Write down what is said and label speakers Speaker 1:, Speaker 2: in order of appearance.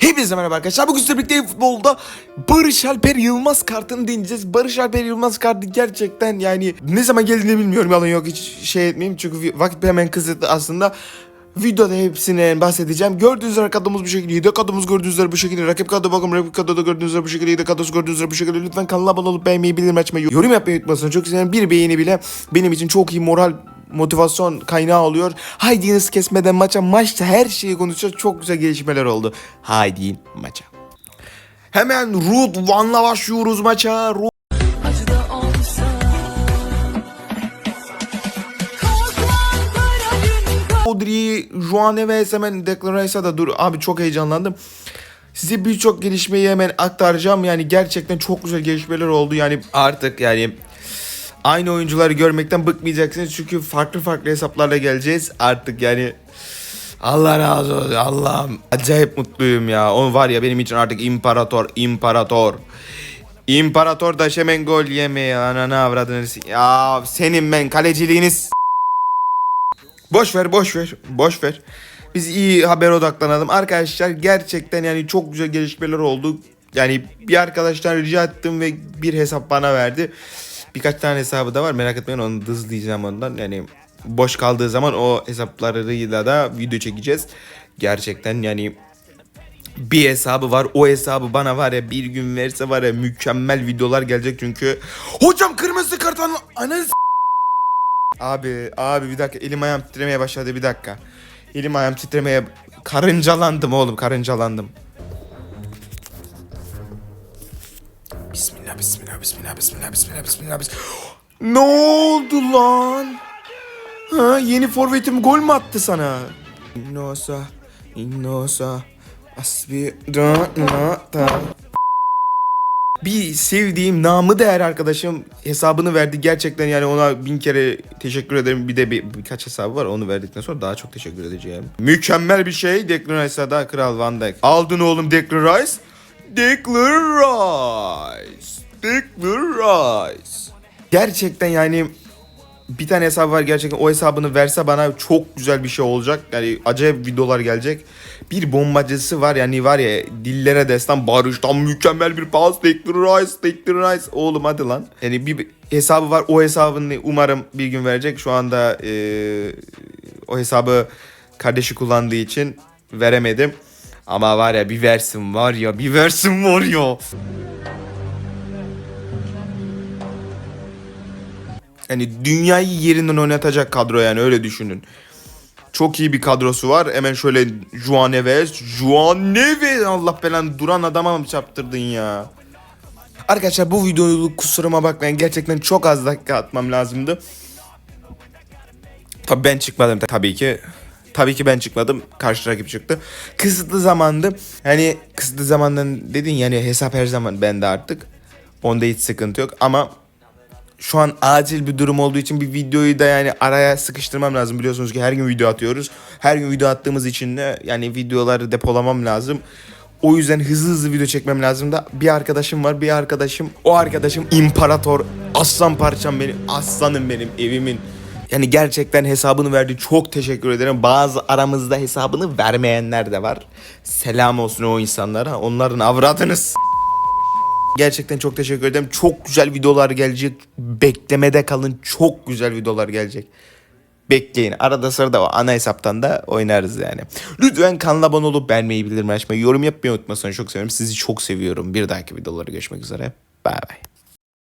Speaker 1: Hepinize merhaba arkadaşlar. Bugün sizlerle birlikte futbolda Barış Alper Yılmaz kartını deneyeceğiz. Barış Alper Yılmaz kartı gerçekten yani ne zaman geldiğini bilmiyorum. Yalan yok hiç şey etmeyeyim. Çünkü vakit hemen kısıtlı aslında. Videoda hepsine bahsedeceğim. Gördüğünüz üzere kadromuz bu şekilde. Yedek kadromuz gördüğünüz üzere bu şekilde. Rakip kadro bakın. Rakip kadro da gördüğünüz üzere bu şekilde. Yedek kadrosu gördüğünüz üzere bu şekilde. Lütfen kanala abone olup beğenmeyi, bildirim açmayı, yorum yapmayı unutmasın. Çok güzel bir beğeni bile benim için çok iyi moral motivasyon kaynağı oluyor. Haydi hız kesmeden maça. Maçta her şeyi konuşacağız. Çok güzel gelişmeler oldu. Haydi maça. Hemen Root One'la başlıyoruz maça. Root Rodri, Juan Neves hemen Declan da dur. Abi çok heyecanlandım. Size birçok gelişmeyi hemen aktaracağım. Yani gerçekten çok güzel gelişmeler oldu. Yani artık yani aynı oyuncuları görmekten bıkmayacaksınız. Çünkü farklı farklı hesaplarla geleceğiz. Artık yani Allah razı olsun. Allah'ım acayip mutluyum ya. O var ya benim için artık imparator, imparator. İmparator da hemen gol yemeye ananı avradını. s- Ya senin ben kaleciliğiniz Boş ver, boş ver, boş ver. Biz iyi haber odaklanalım. Arkadaşlar gerçekten yani çok güzel gelişmeler oldu. Yani bir arkadaştan rica ettim ve bir hesap bana verdi. Birkaç tane hesabı da var merak etmeyin onu hızlayacağım ondan. Yani boş kaldığı zaman o hesaplarıyla da video çekeceğiz. Gerçekten yani bir hesabı var. O hesabı bana var ya bir gün verse var ya mükemmel videolar gelecek çünkü. Hocam kırmızı karton ananı Abi abi bir dakika elim ayağım titremeye başladı bir dakika. Elim ayağım titremeye karıncalandım oğlum karıncalandım. Bismillah bismillah bismillah bismillah bismillah bismillah bismillah. Ne oldu lan? Ha yeni forvetim gol mü attı sana? Innosa, innosa, asbi. Bir sevdiğim namı değer arkadaşım hesabını verdi. Gerçekten yani ona bin kere teşekkür ederim. Bir de bir, birkaç hesabı var. Onu verdikten sonra daha çok teşekkür edeceğim. Mükemmel bir şey. Declan Rice'a da Kral Van Dijk. Aldın oğlum Declan Rice. Declan Rice. Gerçekten yani bir tane hesabı var gerçekten o hesabını verse bana çok güzel bir şey olacak. Yani acayip videolar gelecek. Bir bombacısı var yani var ya dillere destan barıştan mükemmel bir pas. Declan Rice, Declan Rice. Oğlum hadi lan. Yani bir hesabı var o hesabını umarım bir gün verecek. Şu anda eee, o hesabı kardeşi kullandığı için veremedim. Ama var ya bir versin var ya bir versin var ya. Yani dünyayı yerinden oynatacak kadro yani öyle düşünün. Çok iyi bir kadrosu var. Hemen şöyle Juan Neves. Juan Neves. Allah belanı duran adama mı çarptırdın ya? Arkadaşlar bu videoyu kusuruma bakmayın. Gerçekten çok az dakika atmam lazımdı. Tabii ben çıkmadım tabii ki. Tabii ki ben çıkmadım. Karşı rakip çıktı. Kısıtlı zamandı. Yani kısıtlı zamandan dedin yani hesap her zaman bende artık. Onda hiç sıkıntı yok ama şu an acil bir durum olduğu için bir videoyu da yani araya sıkıştırmam lazım. Biliyorsunuz ki her gün video atıyoruz. Her gün video attığımız için de yani videoları depolamam lazım. O yüzden hızlı hızlı video çekmem lazım da bir arkadaşım var. Bir arkadaşım o arkadaşım imparator. Aslan parçam benim. Aslanım benim evimin. Yani gerçekten hesabını verdi. Çok teşekkür ederim. Bazı aramızda hesabını vermeyenler de var. Selam olsun o insanlara. Onların avradınız. Gerçekten çok teşekkür ederim. Çok güzel videolar gelecek. Beklemede kalın. Çok güzel videolar gelecek. Bekleyin. Arada sırada o ana hesaptan da oynarız yani. Lütfen kanala abone olup beğenmeyi, bildirim açmayı, yorum yapmayı unutmasın. Çok seviyorum. Sizi çok seviyorum. Bir dahaki videolarda görüşmek üzere. Bay bay.